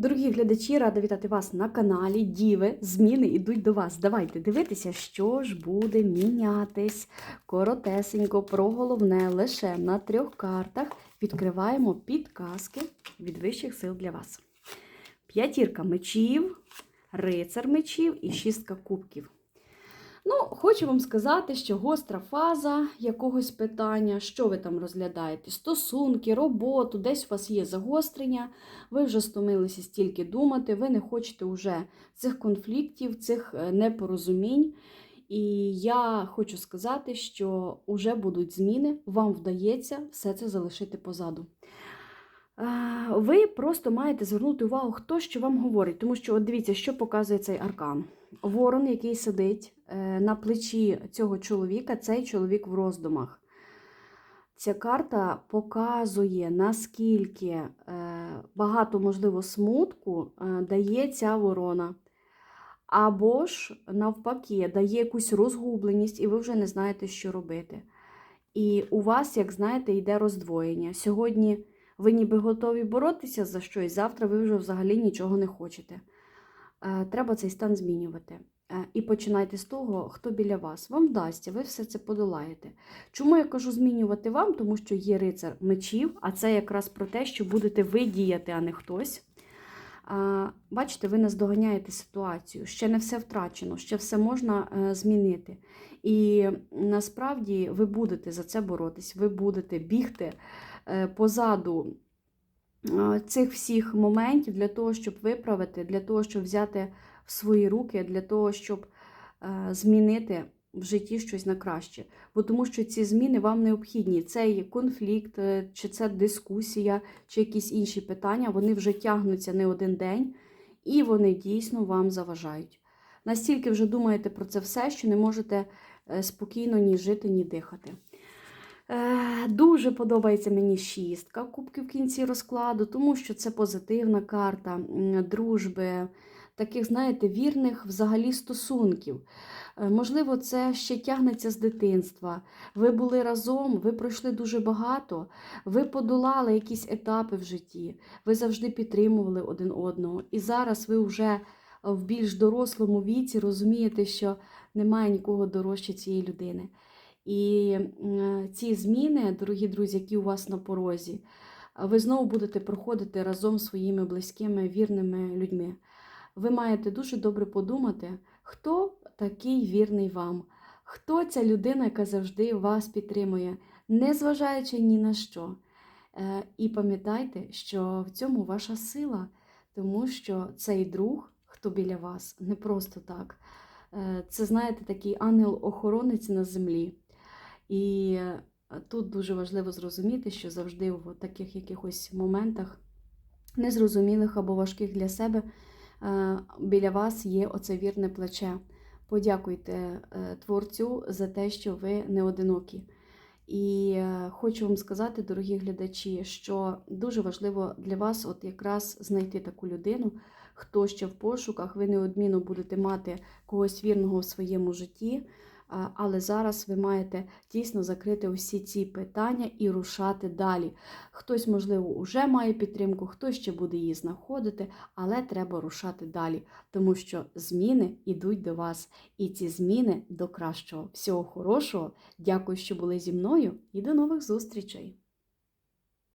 Дорогі глядачі, рада вітати вас на каналі Діви. Зміни йдуть до вас. Давайте дивитися, що ж буде мінятись. Коротесенько про головне лише на трьох картах відкриваємо підказки від вищих сил для вас. П'ятірка мечів, рицар мечів і шістка кубків. Хочу вам сказати, що гостра фаза якогось питання, що ви там розглядаєте? Стосунки, роботу, десь у вас є загострення, ви вже стомилися стільки думати, ви не хочете вже цих конфліктів, цих е, непорозумінь. І я хочу сказати, що вже будуть зміни, вам вдається все це залишити позаду. Ви просто маєте звернути увагу, хто що вам говорить, тому що от дивіться, що показує цей аркан. Ворон, який сидить е, на плечі цього чоловіка, цей чоловік в роздумах. Ця карта показує, наскільки е, багато, можливо, смутку е, дає ця ворона. Або ж, навпаки, дає якусь розгубленість, і ви вже не знаєте, що робити. І у вас, як знаєте, йде роздвоєння. Сьогодні ви ніби готові боротися за щось, завтра ви вже взагалі нічого не хочете. Е, Треба цей стан змінювати. Е, І починайте з того, хто біля вас. Вам вдасться, ви все це подолаєте. Чому я кажу змінювати вам? Тому що є рицар мечів, а це якраз про те, що будете ви діяти, а не хтось. Бачите, ви наздоганяєте ситуацію. Ще не все втрачено, ще все можна е, змінити. І насправді ви будете за це боротись, ви будете бігти е, позаду цих всіх моментів для того, щоб виправити, для того, щоб взяти в свої руки, для того, щоб е, змінити в житті щось на краще. Бо тому що ці зміни вам необхідні. Це є конфлікт, е, чи це дискусія, чи якісь інші питання. Вони вже тягнуться не один день, і вони дійсно вам заважають. Настільки вже думаєте про це все, що не можете е, спокійно ні жити, ні дихати. Е, Дуже подобається мені шістка кубків в кінці розкладу, тому що це позитивна карта дружби, таких, знаєте, вірних взагалі стосунків. Е, Можливо, це ще тягнеться з дитинства. Ви були разом, ви пройшли дуже багато, ви подолали якісь етапи в житті, ви завжди підтримували один одного. І зараз ви вже в більш дорослому віці розумієте, що немає нікого дорожче цієї людини. І ці зміни, дорогі друзі, які у вас на порозі, ви знову будете проходити разом зі своїми близькими, вірними людьми. Ви маєте дуже добре подумати, хто такий вірний вам, хто ця людина, яка завжди вас підтримує, незважаючи ні на що. Е, І пам'ятайте, що в цьому ваша сила, тому що цей друг, хто біля вас, не просто так. Е, Це, знаєте, такий ангел-охоронець на землі. І е, тут дуже важливо зрозуміти, що завжди в таких якихось моментах незрозумілих або важких для себе біля вас є оце вірне плече. Подякуйте е, творцю за те, що ви не одинокі. І е, хочу вам сказати, дорогі глядачі, що дуже важливо для вас от якраз знайти таку людину, хто ще в пошуках, ви неодмінно будете мати когось вірного в своєму житті. Але зараз ви маєте дійсно закрити усі ці питання і рушати далі. Хтось, можливо, вже має підтримку, хтось ще буде її знаходити, але треба рушати далі, тому що зміни йдуть до вас, і ці зміни до кращого. Всього хорошого. Дякую, що були зі мною, і до нових зустрічей!